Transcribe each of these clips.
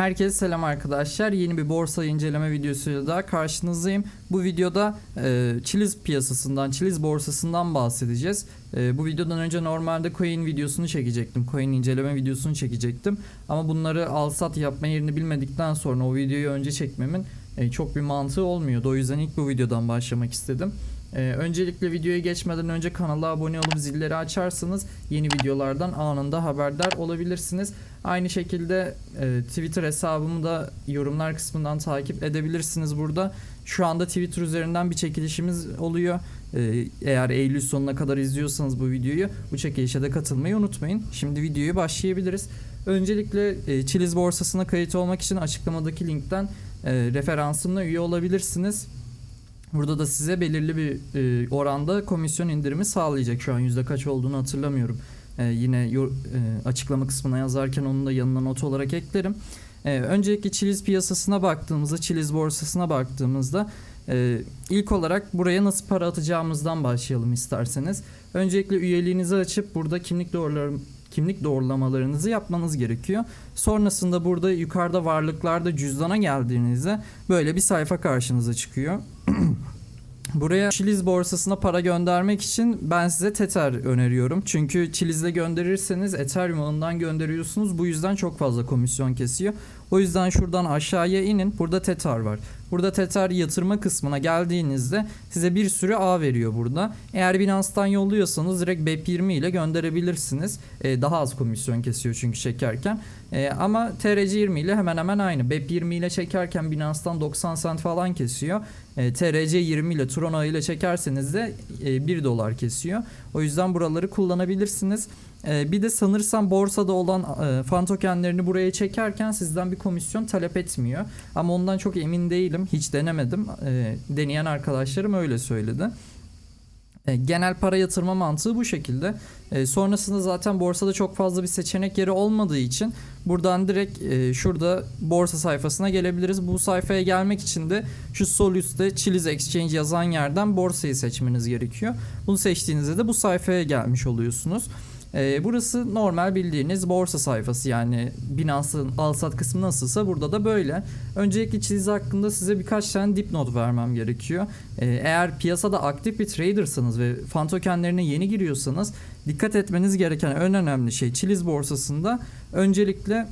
Herkese selam arkadaşlar. Yeni bir borsa inceleme videosuyla daha karşınızdayım. Bu videoda e, Chiliz piyasasından, Chiliz borsasından bahsedeceğiz. E, bu videodan önce normalde coin videosunu çekecektim. Coin inceleme videosunu çekecektim. Ama bunları al sat yapma yerini bilmedikten sonra o videoyu önce çekmemin e, çok bir mantığı olmuyordu. O yüzden ilk bu videodan başlamak istedim. Ee, öncelikle videoya geçmeden önce kanala abone olup zilleri açarsanız yeni videolardan anında haberdar olabilirsiniz. Aynı şekilde e, Twitter hesabımı da yorumlar kısmından takip edebilirsiniz burada. Şu anda Twitter üzerinden bir çekilişimiz oluyor. Ee, eğer Eylül sonuna kadar izliyorsanız bu videoyu bu çekilişe de katılmayı unutmayın. Şimdi videoya başlayabiliriz. Öncelikle e, Chiliz borsasına kayıt olmak için açıklamadaki linkten e, referansımla üye olabilirsiniz. Burada da size belirli bir e, oranda komisyon indirimi sağlayacak. Şu an yüzde kaç olduğunu hatırlamıyorum. E, yine e, açıklama kısmına yazarken onu da yanına not olarak eklerim. E, öncelikle Chiliz piyasasına baktığımızda, Chiliz borsasına baktığımızda e, ilk olarak buraya nasıl para atacağımızdan başlayalım isterseniz. Öncelikle üyeliğinizi açıp burada kimlik doğruları kimlik doğrulamalarınızı yapmanız gerekiyor. Sonrasında burada yukarıda varlıklarda cüzdana geldiğinizde böyle bir sayfa karşınıza çıkıyor. Buraya Chiliz borsasına para göndermek için ben size Tether öneriyorum. Çünkü Chiliz'de gönderirseniz Ethereum gönderiyorsunuz. Bu yüzden çok fazla komisyon kesiyor. O yüzden şuradan aşağıya inin. Burada Tether var. Burada Tether yatırma kısmına geldiğinizde size bir sürü ağ veriyor burada. Eğer Binance'tan yolluyorsanız direkt BEP20 ile gönderebilirsiniz. Ee, daha az komisyon kesiyor çünkü çekerken. Ee, ama TRC20 ile hemen hemen aynı. BEP20 ile çekerken Binance'tan 90 cent falan kesiyor. E, TRC20 ile Tron ile çekerseniz de e, 1 dolar kesiyor. O yüzden buraları kullanabilirsiniz. E, bir de sanırsam borsada olan e, fan tokenlerini buraya çekerken sizden bir komisyon talep etmiyor. Ama ondan çok emin değilim. Hiç denemedim. E, deneyen arkadaşlarım öyle söyledi. E, Genel para yatırma mantığı bu şekilde. E, sonrasında zaten borsada çok fazla bir seçenek yeri olmadığı için buradan direkt e, şurada borsa sayfasına gelebiliriz. Bu sayfaya gelmek için de şu sol üstte Chiliz Exchange yazan yerden borsayı seçmeniz gerekiyor. Bunu seçtiğinizde de bu sayfaya gelmiş oluyorsunuz. E, burası normal bildiğiniz borsa sayfası yani Binance'ın al sat kısmı nasılsa burada da böyle. Öncelikle Chiliz hakkında size birkaç tane dipnot vermem gerekiyor. Ee, Eğer piyasada aktif bir tradersanız ve fan tokenlerine yeni giriyorsanız dikkat etmeniz gereken en önemli şey Chiliz borsasında öncelikle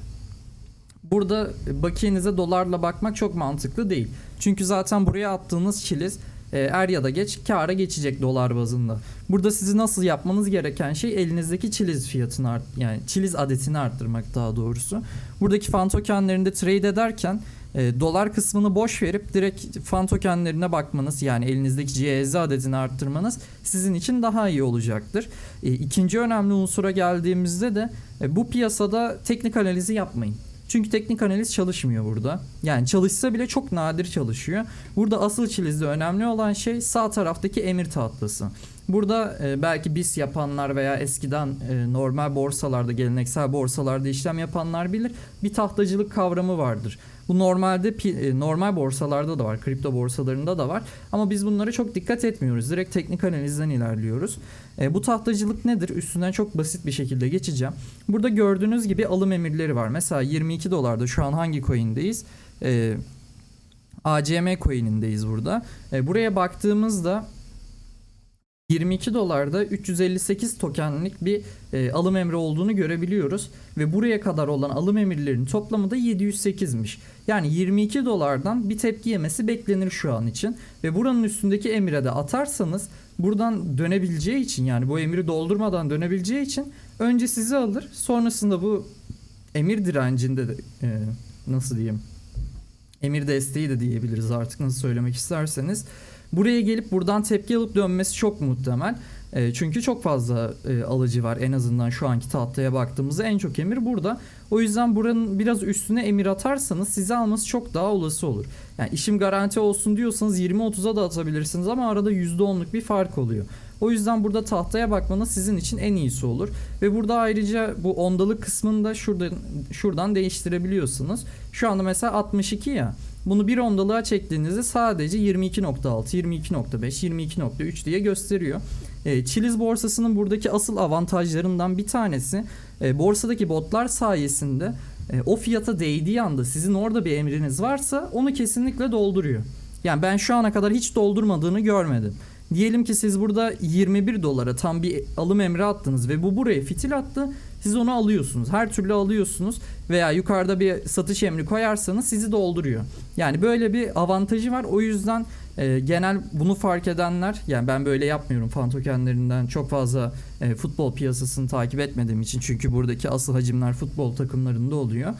burada bakiyenize dolarla bakmak çok mantıklı değil. Çünkü zaten buraya attığınız Chiliz e, er ya da geç kâra geçecek dolar bazında. Burada sizi nasıl yapmanız gereken şey elinizdeki Chiliz fiyatını art yani Chiliz adetini arttırmak daha doğrusu. Buradaki fan tokenlerinde trade ederken e, dolar kısmını boş verip direkt fan tokenlerine bakmanız yani elinizdeki CZ adetini arttırmanız sizin için daha iyi olacaktır. E, ikinci önemli unsura geldiğimizde de e, bu piyasada teknik analizi yapmayın. Çünkü teknik analiz çalışmıyor burada. Yani çalışsa bile çok nadir çalışıyor. Burada asıl çilizde önemli olan şey sağ taraftaki emir tahtası. Burada e, belki BIS yapanlar veya eskiden e, normal borsalarda, geleneksel borsalarda işlem yapanlar bilir. Bir tahtacılık kavramı vardır. Bu normalde e, normal borsalarda da var, kripto borsalarında da var. Ama biz bunlara çok dikkat etmiyoruz. Direkt teknik analizden ilerliyoruz. E, bu tahtacılık nedir? Üstünden çok basit bir şekilde geçeceğim. Burada gördüğünüz gibi alım emirleri var. Mesela 22 dolarda şu an hangi coin'deyiz? E, ACM coin'indeyiz burada. E, buraya baktığımızda 22 dolarda 358 tokenlik bir e, alım emri olduğunu görebiliyoruz ve buraya kadar olan alım emirlerinin toplamı da 708'miş. Yani 22 dolardan bir tepki yemesi beklenir şu an için ve buranın üstündeki emire de atarsanız buradan dönebileceği için yani bu emiri doldurmadan dönebileceği için önce sizi alır sonrasında bu emir direncinde de e, nasıl diyeyim emir desteği de diyebiliriz artık nasıl söylemek isterseniz. Buraya gelip buradan tepki alıp dönmesi çok muhtemel. E, çünkü çok fazla e, alıcı var en azından şu anki tahtaya baktığımızda en çok emir burada. O yüzden buranın biraz üstüne emir atarsanız size alması çok daha olası olur. Yani işim garanti olsun diyorsanız 20-30'a da atabilirsiniz ama arada %10'luk bir fark oluyor. O yüzden burada tahtaya bakmanız sizin için en iyisi olur. Ve burada ayrıca bu ondalık kısmını da şuradan, şuradan değiştirebiliyorsunuz. Şu anda mesela 62 ya. Bunu bir ondalığa çektiğinizde sadece 22.6, 22.5, 22.3 diye gösteriyor. E, Chiliz borsasının buradaki asıl avantajlarından bir tanesi e, borsadaki botlar sayesinde e, o fiyata değdiği anda sizin orada bir emriniz varsa onu kesinlikle dolduruyor. Yani ben şu ana kadar hiç doldurmadığını görmedim. Diyelim ki siz burada 21 dolara tam bir alım emri attınız ve bu buraya fitil attı. Siz onu alıyorsunuz. Her türlü alıyorsunuz veya yukarıda bir satış emri koyarsanız sizi dolduruyor. Yani böyle bir avantajı var. O yüzden e, genel bunu fark edenler yani ben böyle yapmıyorum fan tokenlerinden çok fazla e, futbol piyasasını takip etmediğim için çünkü buradaki asıl hacimler futbol takımlarında oluyor.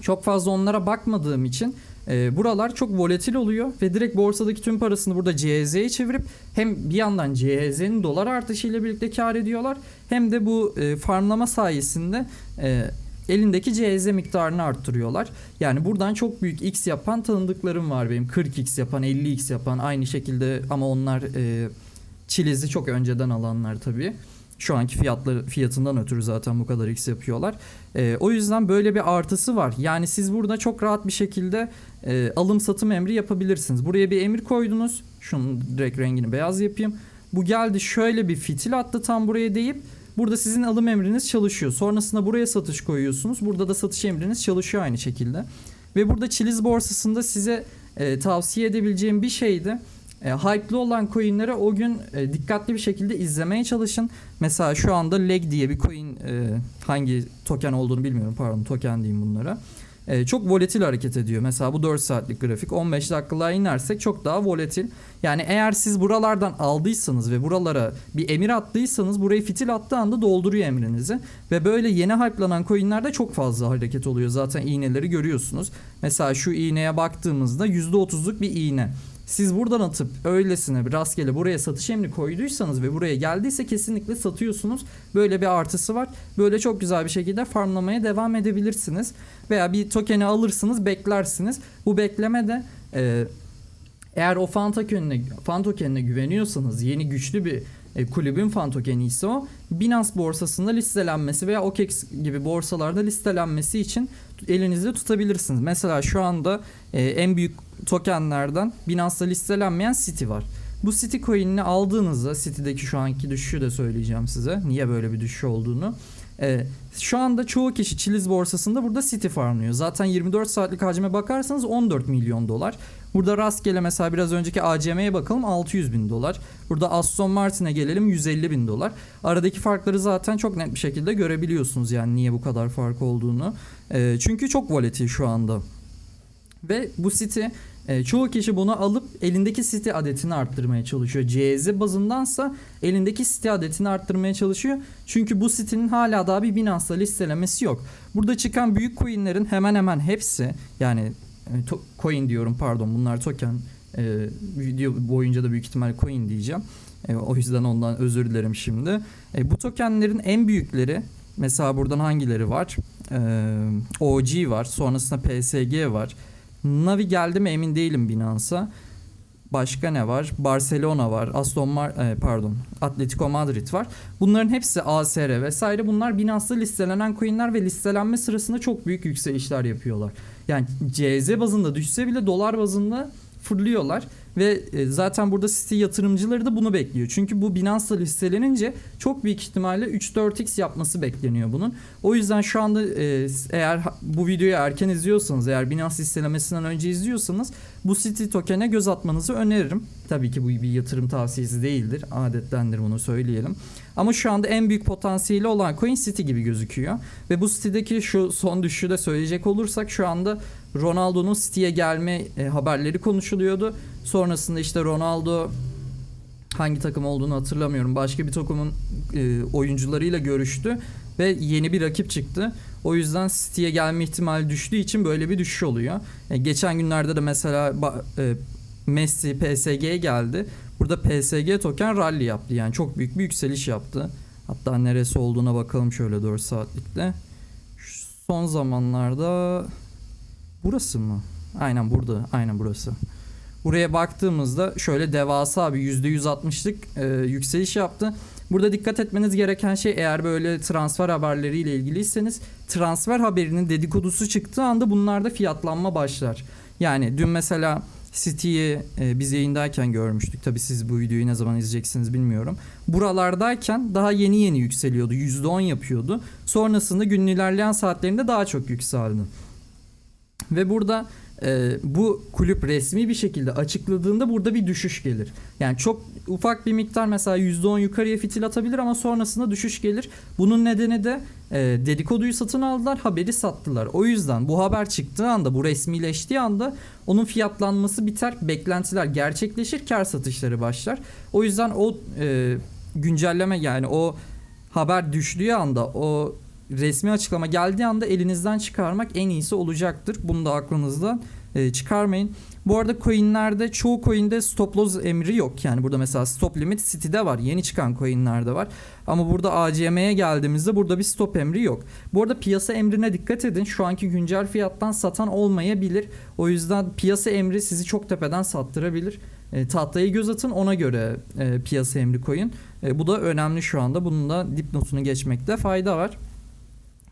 Çok fazla onlara bakmadığım için e, buralar çok volatil oluyor ve direkt borsadaki tüm parasını burada CZ'ye çevirip hem bir yandan CZ'nin dolar artışıyla birlikte kar ediyorlar hem de bu e, farmlama sayesinde e, elindeki CZ miktarını arttırıyorlar. Yani buradan çok büyük X yapan tanıdıklarım var benim. 40X yapan, 50X yapan aynı şekilde ama onlar e, çilizi çok önceden alanlar tabii. Şu anki fiyatları fiyatından ötürü zaten bu kadar X yapıyorlar. E, o yüzden böyle bir artısı var. Yani siz burada çok rahat bir şekilde e, alım satım emri yapabilirsiniz. Buraya bir emir koydunuz. Şunun direkt rengini beyaz yapayım. Bu geldi şöyle bir fitil attı tam buraya deyip Burada sizin alım emriniz çalışıyor. Sonrasında buraya satış koyuyorsunuz. Burada da satış emriniz çalışıyor aynı şekilde. Ve burada Chiliz borsasında size e, tavsiye edebileceğim bir şeydi. E, hype'lı olan coin'leri o gün e, dikkatli bir şekilde izlemeye çalışın. Mesela şu anda leg diye bir coin e, hangi token olduğunu bilmiyorum pardon token diyeyim bunlara. E, çok volatil hareket ediyor. Mesela bu 4 saatlik grafik 15 dakikalığa inersek çok daha volatil. Yani eğer siz buralardan aldıysanız ve buralara bir emir attıysanız burayı fitil attığı anda dolduruyor emrinizi. Ve böyle yeni hype'lanan coinlerde çok fazla hareket oluyor. Zaten iğneleri görüyorsunuz. Mesela şu iğneye baktığımızda %30'luk bir iğne. Siz buradan atıp öylesine bir rastgele buraya satış emri koyduysanız ve buraya geldiyse kesinlikle satıyorsunuz. Böyle bir artısı var. Böyle çok güzel bir şekilde farmlamaya devam edebilirsiniz. Veya bir tokeni alırsınız beklersiniz. Bu bekleme de e, eğer o fan tokenine, fan tokenine güveniyorsanız yeni güçlü bir e, kulübün fan tokeni ise o Binance borsasında listelenmesi veya OKEX gibi borsalarda listelenmesi için elinizde tutabilirsiniz. Mesela şu anda e, en büyük tokenlerden Binance'da listelenmeyen City var. Bu City coin'ini aldığınızda City'deki şu anki düşüşü de söyleyeceğim size. Niye böyle bir düşüş olduğunu. Ee, şu anda çoğu kişi Chiliz borsasında burada City farmlıyor. Zaten 24 saatlik hacme bakarsanız 14 milyon dolar. Burada rastgele mesela biraz önceki ACM'ye bakalım 600 bin dolar. Burada Aston Martin'e gelelim 150 bin dolar. Aradaki farkları zaten çok net bir şekilde görebiliyorsunuz yani niye bu kadar fark olduğunu. Ee, çünkü çok volatil şu anda. Ve bu City e, çoğu kişi bunu alıp elindeki site adetini arttırmaya çalışıyor. CZ bazındansa elindeki site adetini arttırmaya çalışıyor. Çünkü bu sitenin hala daha bir Binance'la listelemesi yok. Burada çıkan büyük coinlerin hemen hemen hepsi yani e, coin diyorum pardon bunlar token e, video boyunca da büyük ihtimal coin diyeceğim. E, o yüzden ondan özür dilerim şimdi. E, bu tokenlerin en büyükleri mesela buradan hangileri var? E, OG var sonrasında PSG var. Navi geldi mi emin değilim Binance'a. Başka ne var? Barcelona var. Aston Mar e, pardon. Atletico Madrid var. Bunların hepsi ASR vesaire. Bunlar Binance'da listelenen coinler ve listelenme sırasında çok büyük yükselişler yapıyorlar. Yani CZ bazında düşse bile dolar bazında fırlıyorlar ve e, zaten burada City yatırımcıları da bunu bekliyor. Çünkü bu Binance'da listelenince çok büyük ihtimalle 3-4x yapması bekleniyor bunun. O yüzden şu anda e, eğer bu videoyu erken izliyorsanız, eğer Binance listelemesinden önce izliyorsanız bu City token'e göz atmanızı öneririm. Tabii ki bu bir yatırım tavsiyesi değildir. Adettendir bunu söyleyelim. Ama şu anda en büyük potansiyeli olan coin City gibi gözüküyor. Ve bu City'deki şu son düşüşü de söyleyecek olursak şu anda Ronaldo'nun City'ye gelme e, haberleri konuşuluyordu. Sonrasında işte Ronaldo hangi takım olduğunu hatırlamıyorum. Başka bir takımın e, oyuncularıyla görüştü ve yeni bir rakip çıktı. O yüzden City'ye gelme ihtimali düştüğü için böyle bir düşüş oluyor. E, geçen günlerde de mesela e, Messi PSG'ye geldi. Burada PSG token rally yaptı. Yani çok büyük bir yükseliş yaptı. Hatta neresi olduğuna bakalım şöyle 4 saatlikte. Son zamanlarda burası mı? Aynen burada. Aynen burası. Buraya baktığımızda şöyle devasa bir %160'lık e, yükseliş yaptı. Burada dikkat etmeniz gereken şey eğer böyle transfer haberleriyle ilgiliyseniz transfer haberinin dedikodusu çıktığı anda bunlarda fiyatlanma başlar. Yani dün mesela City'yi e, biz yayındayken görmüştük. Tabii siz bu videoyu ne zaman izleyeceksiniz bilmiyorum. Buralardayken daha yeni yeni yükseliyordu. %10 yapıyordu. Sonrasında günün ilerleyen saatlerinde daha çok yükseldi. Ve burada e, bu kulüp resmi bir şekilde açıkladığında burada bir düşüş gelir. Yani çok ufak bir miktar mesela %10 yukarıya fitil atabilir ama sonrasında düşüş gelir. Bunun nedeni de e, dedikoduyu satın aldılar, haberi sattılar. O yüzden bu haber çıktığı anda, bu resmileştiği anda onun fiyatlanması biter, beklentiler gerçekleşir, kar satışları başlar. O yüzden o e, güncelleme yani o haber düştüğü anda, o resmi açıklama geldiği anda elinizden çıkarmak en iyisi olacaktır. Bunu da aklınızdan e, çıkarmayın. Bu arada coinlerde çoğu coinde stop loss emri yok. Yani burada mesela stop limit City'de var. Yeni çıkan coinlerde var. Ama burada ACM'ye geldiğimizde burada bir stop emri yok. Bu arada piyasa emrine dikkat edin. Şu anki güncel fiyattan satan olmayabilir. O yüzden piyasa emri sizi çok tepeden sattırabilir. E, tahtaya göz atın ona göre e, piyasa emri koyun. E, bu da önemli şu anda. Bunun da dipnotunu geçmekte fayda var.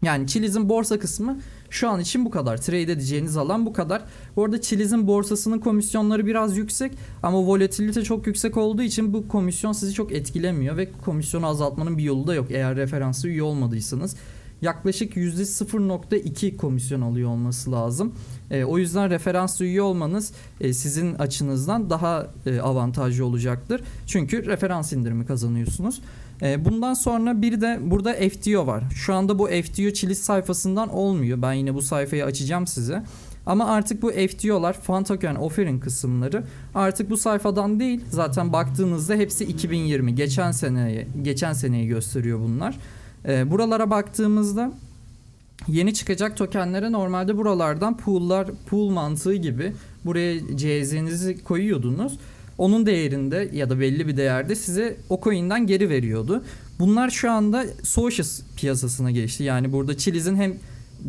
Yani Chiliz'in borsa kısmı şu an için bu kadar. Trade edeceğiniz alan bu kadar. Bu arada Chiliz'in borsasının komisyonları biraz yüksek ama volatilite çok yüksek olduğu için bu komisyon sizi çok etkilemiyor ve komisyonu azaltmanın bir yolu da yok eğer referanslı üye olmadıysanız. Yaklaşık %0.2 komisyon alıyor olması lazım. E, o yüzden referanslı üye olmanız e, sizin açınızdan daha e, avantajlı olacaktır. Çünkü referans indirimi kazanıyorsunuz. E, bundan sonra bir de burada FTO var. Şu anda bu FTO Chiliz sayfasından olmuyor. Ben yine bu sayfayı açacağım size. Ama artık bu FTO'lar Fan Token Offering kısımları artık bu sayfadan değil. Zaten baktığınızda hepsi 2020 geçen seneye geçen seneyi gösteriyor bunlar. E, buralara baktığımızda yeni çıkacak tokenlere normalde buralardan pool'lar pool mantığı gibi buraya CZ'nizi koyuyordunuz. Onun değerinde ya da belli bir değerde size o coin'den geri veriyordu. Bunlar şu anda Socius piyasasına geçti. Yani burada Chiliz'in hem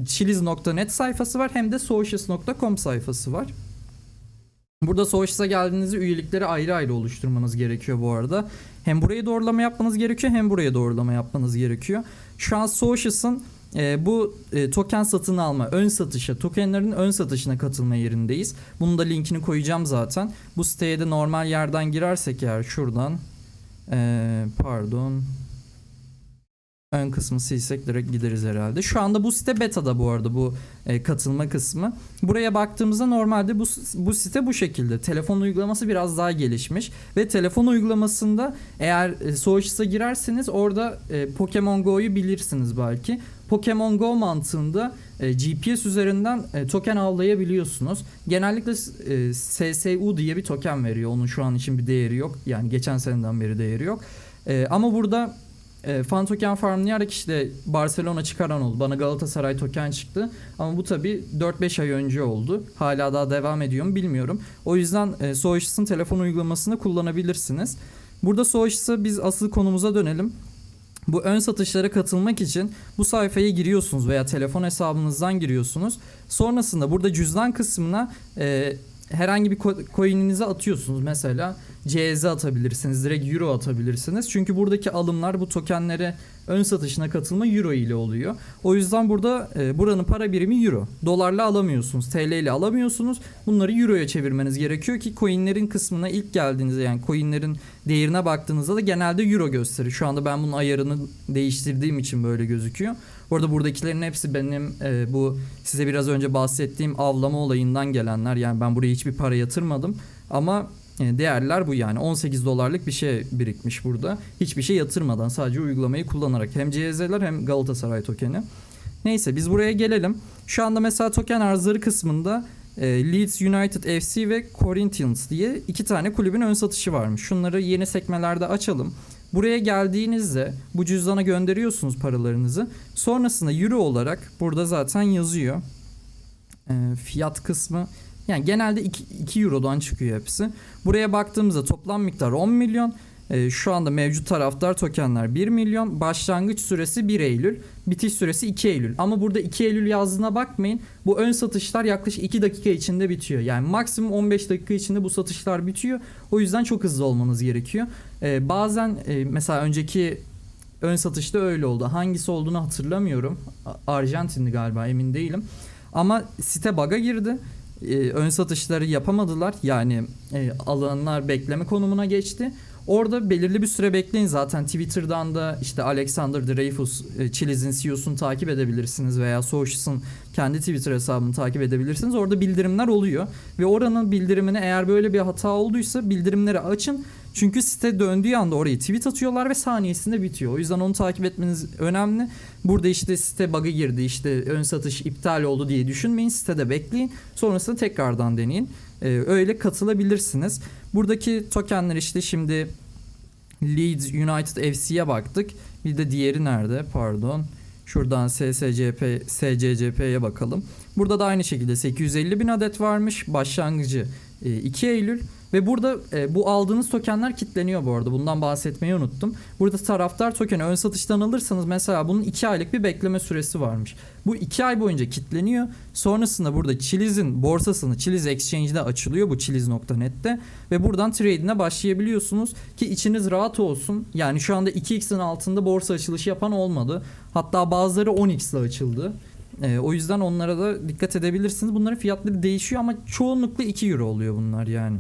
chiliz.net sayfası var hem de socius.com sayfası var. Burada Socius'a geldiğinizde üyelikleri ayrı ayrı oluşturmanız gerekiyor bu arada. Hem buraya doğrulama yapmanız gerekiyor hem buraya doğrulama yapmanız gerekiyor. Şu an Socius'ın e, bu e, token satın alma, ön satışa, tokenlerin ön satışına katılma yerindeyiz. Bunun da linkini koyacağım zaten. Bu siteye de normal yerden girersek eğer şuradan e, pardon ön kısmı silsek direkt gideriz herhalde. Şu anda bu site beta'da bu arada bu e, katılma kısmı. Buraya baktığımızda normalde bu bu site bu şekilde. Telefon uygulaması biraz daha gelişmiş ve telefon uygulamasında eğer e, Socius'a girerseniz orada e, Pokemon Go'yu bilirsiniz belki. Pokemon Go mantığında e, GPS üzerinden e, token avlayabiliyorsunuz. Genellikle e, SSU diye bir token veriyor. Onun şu an için bir değeri yok. Yani geçen seneden beri değeri yok. E, ama burada e, fan token farmlayarak işte Barcelona çıkaran oldu. Bana Galatasaray token çıktı. Ama bu tabi 4-5 ay önce oldu. Hala daha devam ediyor mu bilmiyorum. O yüzden e, Socius'ın telefon uygulamasını kullanabilirsiniz. Burada Socius'a biz asıl konumuza dönelim. Bu ön satışlara katılmak için bu sayfaya giriyorsunuz veya telefon hesabınızdan giriyorsunuz. Sonrasında burada cüzdan kısmına e, herhangi bir coin'inizi atıyorsunuz. Mesela CZ atabilirsiniz, direkt euro atabilirsiniz. Çünkü buradaki alımlar bu tokenlere ön satışına katılma euro ile oluyor. O yüzden burada e, buranın para birimi euro. Dolarla alamıyorsunuz, TL ile alamıyorsunuz. Bunları euroya çevirmeniz gerekiyor ki coinlerin kısmına ilk geldiğinizde yani coinlerin değerine baktığınızda da genelde euro gösterir. Şu anda ben bunun ayarını değiştirdiğim için böyle gözüküyor. Orada buradakilerin hepsi benim e, bu size biraz önce bahsettiğim avlama olayından gelenler. Yani ben buraya hiçbir para yatırmadım ama değerler bu yani 18 dolarlık bir şey birikmiş burada. Hiçbir şey yatırmadan sadece uygulamayı kullanarak hem CZ'ler hem Galatasaray tokeni. Neyse biz buraya gelelim. Şu anda mesela token arzları kısmında e, Leeds United FC ve Corinthians diye iki tane kulübün ön satışı varmış. Şunları yeni sekmelerde açalım. Buraya geldiğinizde bu cüzdana gönderiyorsunuz paralarınızı. Sonrasında euro olarak burada zaten yazıyor. E, fiyat kısmı yani genelde 2, 2 Euro'dan çıkıyor hepsi. Buraya baktığımızda toplam miktar 10 milyon. Ee, şu anda mevcut taraftar tokenler 1 milyon. Başlangıç süresi 1 Eylül. Bitiş süresi 2 Eylül. Ama burada 2 Eylül yazdığına bakmayın. Bu ön satışlar yaklaşık 2 dakika içinde bitiyor. Yani maksimum 15 dakika içinde bu satışlar bitiyor. O yüzden çok hızlı olmanız gerekiyor. Ee, bazen e, mesela önceki ön satışta öyle oldu. Hangisi olduğunu hatırlamıyorum. Arjantin'di galiba emin değilim. Ama site bug'a girdi e, ön satışları yapamadılar. Yani e, alanlar bekleme konumuna geçti. Orada belirli bir süre bekleyin zaten Twitter'dan da işte Alexander Dreyfus, e, Chiliz'in CEO'sunu takip edebilirsiniz veya Socius'un kendi Twitter hesabını takip edebilirsiniz. Orada bildirimler oluyor ve oranın bildirimine eğer böyle bir hata olduysa bildirimleri açın. Çünkü site döndüğü anda orayı tweet atıyorlar ve saniyesinde bitiyor. O yüzden onu takip etmeniz önemli. Burada işte site bug'a girdi, işte ön satış iptal oldu diye düşünmeyin. Sitede bekleyin. Sonrasında tekrardan deneyin. Ee, öyle katılabilirsiniz. Buradaki tokenler işte şimdi Leeds United FC'ye baktık. Bir de diğeri nerede? Pardon. Şuradan SSCP, SCCP'ye bakalım. Burada da aynı şekilde 850 bin adet varmış. Başlangıcı 2 Eylül. Ve burada e, bu aldığınız tokenler kitleniyor bu arada. Bundan bahsetmeyi unuttum. Burada taraftar tokeni ön satıştan alırsanız mesela bunun 2 aylık bir bekleme süresi varmış. Bu 2 ay boyunca kitleniyor. Sonrasında burada Chiliz'in borsasını Chiliz Exchange'de açılıyor bu chiliz.net'te ve buradan trade'ine başlayabiliyorsunuz ki içiniz rahat olsun. Yani şu anda 2x'in altında borsa açılışı yapan olmadı. Hatta bazıları 10x ile açıldı. Ee, o yüzden onlara da dikkat edebilirsiniz. Bunların fiyatları değişiyor ama çoğunlukla 2 euro oluyor bunlar yani.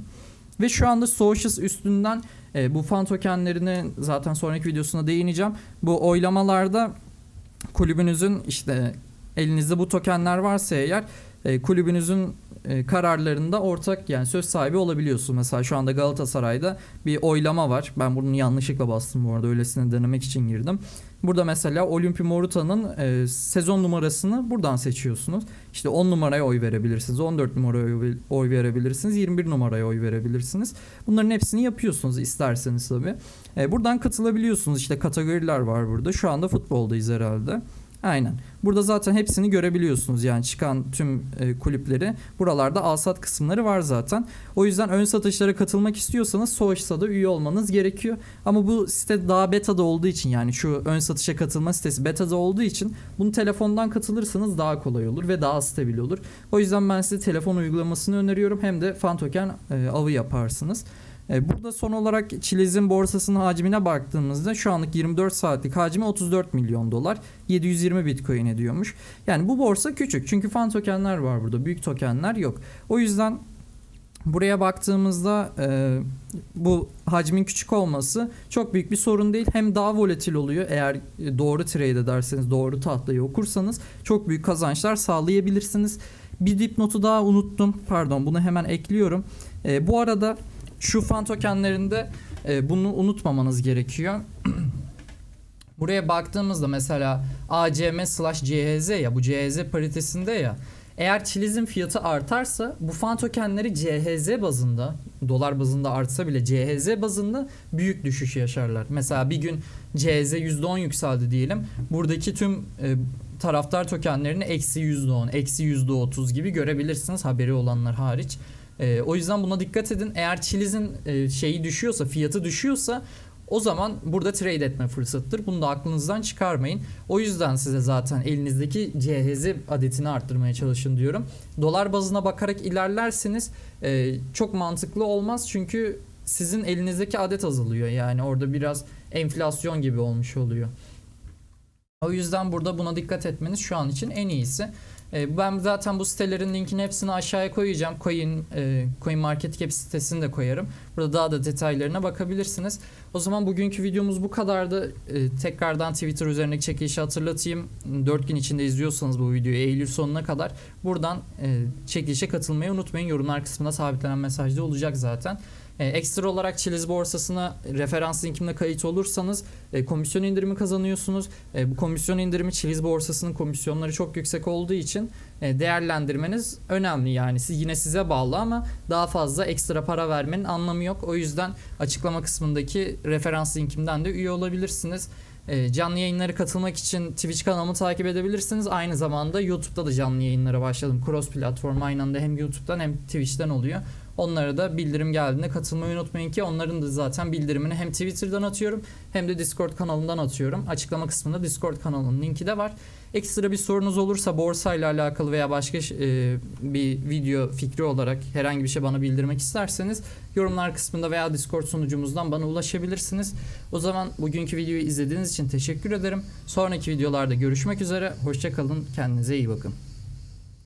Ve şu anda Socials üstünden e, bu fan tokenlerini zaten sonraki videosuna değineceğim. Bu oylamalarda kulübünüzün işte elinizde bu tokenler varsa eğer e, kulübünüzün e, kararlarında ortak yani söz sahibi olabiliyorsun. Mesela şu anda Galatasaray'da bir oylama var. Ben bunu yanlışlıkla bastım bu arada öylesine denemek için girdim. Burada mesela Olimpi Moruta'nın e, sezon numarasını buradan seçiyorsunuz. İşte 10 numaraya oy verebilirsiniz, 14 numaraya oy verebilirsiniz, 21 numaraya oy verebilirsiniz. Bunların hepsini yapıyorsunuz isterseniz tabii. E, buradan katılabiliyorsunuz. İşte kategoriler var burada. Şu anda futboldayız herhalde. Aynen. Burada zaten hepsini görebiliyorsunuz yani çıkan tüm e, kulüpleri. Buralarda alsat kısımları var zaten. O yüzden ön satışlara katılmak istiyorsanız Soğuşsa'da üye olmanız gerekiyor. Ama bu site daha beta'da olduğu için yani şu ön satışa katılma sitesi beta'da olduğu için bunu telefondan katılırsanız daha kolay olur ve daha stabil olur. O yüzden ben size telefon uygulamasını öneriyorum. Hem de fan token e, avı yaparsınız. E, Burada son olarak Chiliz'in borsasının hacmine baktığımızda şu anlık 24 saatlik hacmi 34 milyon dolar. 720 bitcoin ediyormuş. Yani bu borsa küçük çünkü fan tokenler var burada. Büyük tokenler yok. O yüzden buraya baktığımızda e, bu hacmin küçük olması çok büyük bir sorun değil. Hem daha volatil oluyor eğer doğru trade ederseniz, doğru tahtayı okursanız çok büyük kazançlar sağlayabilirsiniz. Bir dipnotu daha unuttum. Pardon bunu hemen ekliyorum. E, bu arada şu fan tokenlerinde e, bunu unutmamanız gerekiyor. Buraya baktığımızda mesela ACM slash CHZ ya bu CHZ paritesinde ya eğer Chiliz'in fiyatı artarsa bu fan tokenleri CHZ bazında dolar bazında artsa bile CHZ bazında büyük düşüş yaşarlar. Mesela bir gün CHZ %10 yükseldi diyelim. Buradaki tüm e, taraftar tokenlerini eksi %10, eksi %30 gibi görebilirsiniz haberi olanlar hariç. E, o yüzden buna dikkat edin. Eğer Chiliz'in e, şeyi düşüyorsa, fiyatı düşüyorsa o zaman burada trade etme fırsatıdır. Bunu da aklınızdan çıkarmayın. O yüzden size zaten elinizdeki CHZ adetini arttırmaya çalışın diyorum. Dolar bazına bakarak ilerlerseniz e, çok mantıklı olmaz. Çünkü sizin elinizdeki adet azalıyor. Yani orada biraz enflasyon gibi olmuş oluyor. O yüzden burada buna dikkat etmeniz şu an için en iyisi. E, Ben zaten bu sitelerin linkini hepsini aşağıya koyacağım. Coin, e, Coin Market Cap sitesini de koyarım. Burada daha da detaylarına bakabilirsiniz. O zaman bugünkü videomuz bu kadardı. E, tekrardan Twitter üzerindeki çekilişi hatırlatayım. 4 gün içinde izliyorsanız bu videoyu Eylül sonuna kadar buradan çekilişe katılmayı unutmayın. Yorumlar kısmında sabitlenen mesajda olacak zaten. E, ekstra olarak Chiliz borsasına referans linkimle kayıt olursanız e, komisyon indirimi kazanıyorsunuz. E, bu komisyon indirimi Chiliz borsasının komisyonları çok yüksek olduğu için e, değerlendirmeniz önemli. Yani siz yine size bağlı ama daha fazla ekstra para vermenin anlamı yok. O yüzden açıklama kısmındaki referans linkimden de üye olabilirsiniz. E, canlı yayınlara katılmak için Twitch kanalımı takip edebilirsiniz. Aynı zamanda YouTube'da da canlı yayınlara başladım. Cross platform aynı anda hem YouTube'dan hem Twitch'ten oluyor. Onlara da bildirim geldiğinde katılmayı unutmayın ki onların da zaten bildirimini hem Twitter'dan atıyorum hem de Discord kanalından atıyorum. Açıklama kısmında Discord kanalının linki de var. Ekstra bir sorunuz olursa borsayla alakalı veya başka e, bir video fikri olarak herhangi bir şey bana bildirmek isterseniz yorumlar kısmında veya Discord sunucumuzdan bana ulaşabilirsiniz. O zaman bugünkü videoyu izlediğiniz için teşekkür ederim. Sonraki videolarda görüşmek üzere. Hoşçakalın. Kendinize iyi bakın.